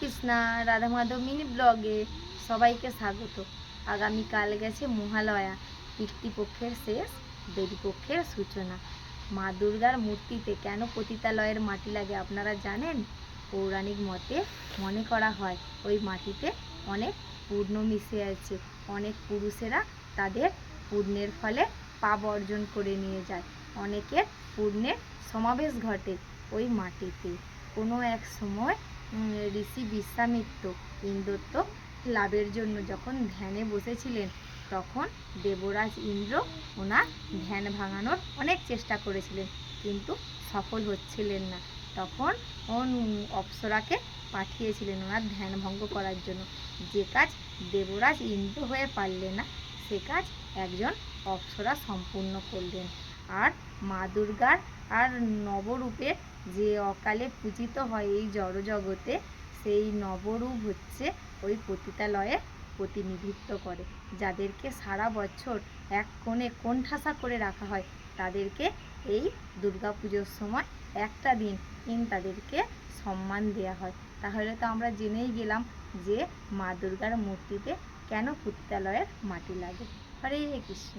Krishna Radha Madhav mini ব্লগে সবাইকে স্বাগত। আগামীকাল গেছে মহালয়া পিতৃপক্ষের শেষ, দেবীপক্ষের সূচনা। মা দুর্গার মূর্তিতে কেন পতিতালয়ের মাটি লাগে আপনারা জানেন? পৌরাণিক মতে মনে করা হয়, ওই মাটিতে অনেক পূর্ণ মিশে আছে। অনেক পুরুষেরা তাদের পুণ্যের ফলে পাপ অর্জন করে নিয়ে যায়। অনেকের পুণ্যের সমাবেশ ঘটে ওই মাটিতে কোনো এক সময় ঋষি বিশ্বামিত্র ইন্দ্রত্ব লাভের জন্য যখন ধ্যানে বসেছিলেন, তখন দেবরাজ ইন্দ্র ওনার ধ্যান ভাঙানোর অনেক চেষ্টা করেছিলেন, কিন্তু সফল হচ্ছিলেন না। তখন অপ্সরাকে পাঠিয়েছিলেন ওনার ধ্যান ভঙ্গ করার জন্য। যে কাজ দেবরাজ ইন্দ্র হয়ে পারলেন না, সে কাজ একজন অপ্সরা সম্পূর্ণ করলেন। আর মা দুর্গার আর নবরূপে যে অকালে পূজিত হয় এই জড়জগতে, সেই নবরূপ হচ্ছে ওই পতিতালয়ে প্রতিনিধিত্ব করে। যাদেরকে সারা বছর এক কোণে কোণঠাসা করে রাখা হয়, তাদেরকে এই দুর্গা পুজোর সময় একটা দিন দিন তাদেরকে সম্মান দেওয়া হয়। তাহলে তো আমরা জেনেই গেলাম যে মা দুর্গার মূর্তিতে কেন পতিতালয়ের মাটি লাগে। হরে কৃষ্ণ।